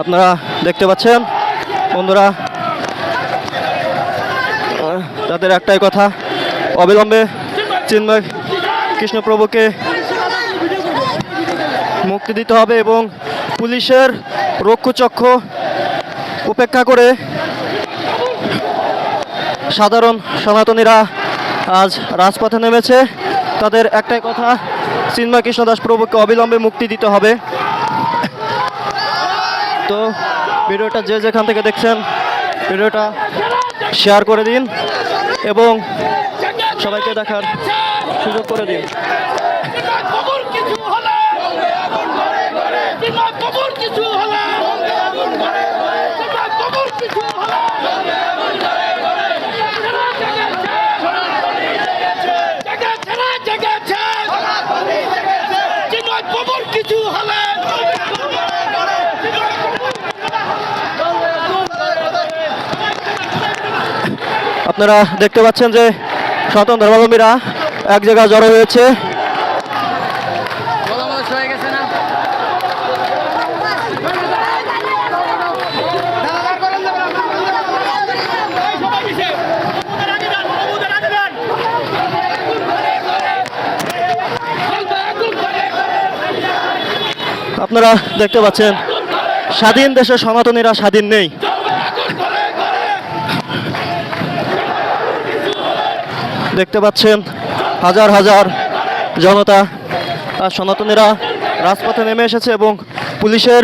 আপনারা দেখতে পাচ্ছেন, বন্ধুরা তাদের একটাই কথা, অবিলম্বে চিন্ময় কৃষ্ণপ্রভুকে মুক্তি দিতে হবে এবং পুলিশের রক্ষচক্ষ উপেক্ষা করে সাধারণ সনাতনীরা আজ রাজপথে নেমেছে। তাদের একটাই কথা, চিন্ময় কৃষ্ণদাস প্রভুকে অবিলম্বে মুক্তি দিতে হবে। তো ভিডিওটা যে যেখান থেকে দেখছেন, ভিডিওটা শেয়ার করে দিন এবং সবাইকে দেখার সুযোগ করে দিন। আপনারা দেখতে পাচ্ছেন যে সনাতন ধর্মাবলম্বীরা এক জায়গায় জড়ো হয়েছে। আপনারা দেখতে পাচ্ছেন, স্বাধীন দেশে সনাতনীরা স্বাধীন নেই। দেখতে পাচ্ছেন হাজার হাজার জনতা সনাতনীরা রাজপথে নেমে এসেছে এবং পুলিশের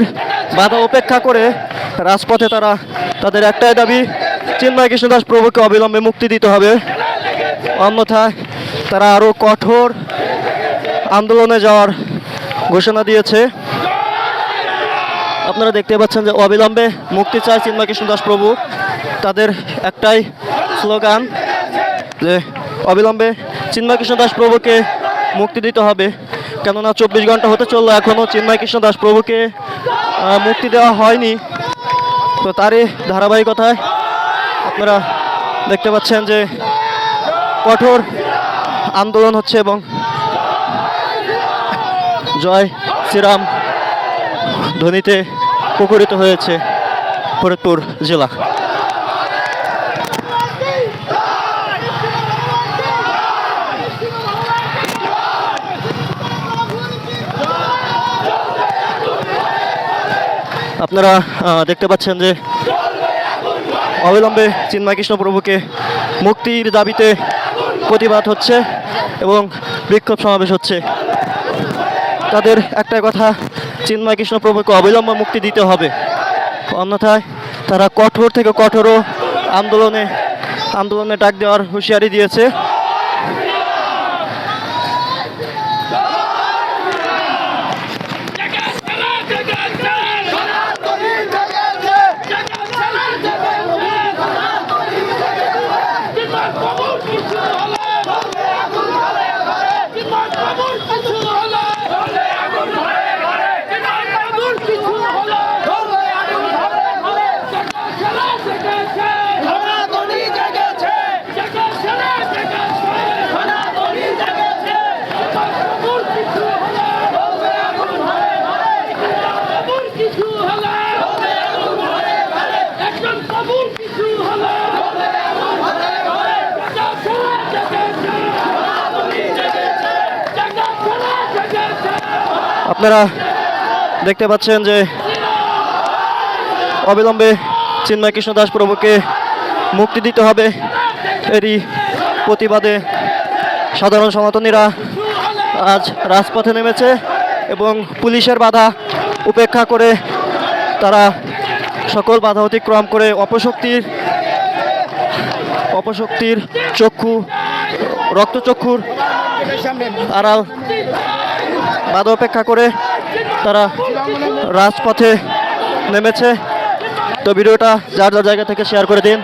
বাধা উপেক্ষা করে রাজপথে তারা তাদের একটাই দাবি, চিন্ময় কৃষ্ণদাস প্রভুকে অবিলম্বে মুক্তি দিতে হবে। অন্যথায় তারা আরও কঠোর আন্দোলনে যাওয়ার ঘোষণা দিয়েছে। আপনারা দেখতে পাচ্ছেন যে অবিলম্বে মুক্তি চায় চিন্ময় কৃষ্ণদাস প্রভু। তাদের একটাই স্লোগান যে অবিলম্বে চিন্ময় কৃষ্ণ দাস প্রভুকে মুক্তি দিতে হবে। কেননা চব্বিশ ঘণ্টা হতে চলল এখনও চিন্ময় কৃষ্ণ দাস প্রভুকে মুক্তি দেওয়া হয়নি। তো তারই ধারাবাহিকতায় আপনারা দেখতে পাচ্ছেন যে কঠোর আন্দোলন হচ্ছে এবং জয় শ্রীরাম ধ্বনিতে প্রকরিত হয়েছে ফরিদপুর জেলা। আপনারা দেখতে পাচ্ছেন যে অবিলম্বে চিন্ময় কৃষ্ণ প্রভুকে মুক্তির দাবিতে প্রতিবাদ হচ্ছে এবং বিক্ষোভ সমাবেশ হচ্ছে। তাদের একটা কথা, চিন্ময় কৃষ্ণ প্রভুকে অবিলম্বে মুক্তি দিতে হবে। অন্যথায় তারা কঠোর থেকে কঠোর আন্দোলনে আন্দোলনে ডাক দেওয়ার হুঁশিয়ারি দিয়েছে। আপনারা দেখতে পাচ্ছেন যে অবিলম্বে চিন্ময় কৃষ্ণ দাস প্রভুকে মুক্তি দিতে হবে। এরই প্রতিবাদে সাধারণ সনাতনীরা আজ রাজপথে নেমেছে এবং পুলিশের বাধা উপেক্ষা করে তারা সকল বাধা অতিক্রম করে অপশক্তির অপশক্তির চক্ষু, রক্তচক্ষুর আড়াল বাধা অপেক্ষা করে তারা রাজপথে নেমেছে। তো ভিডিওটা যার যার জায়গা থেকে শেয়ার করে দিন।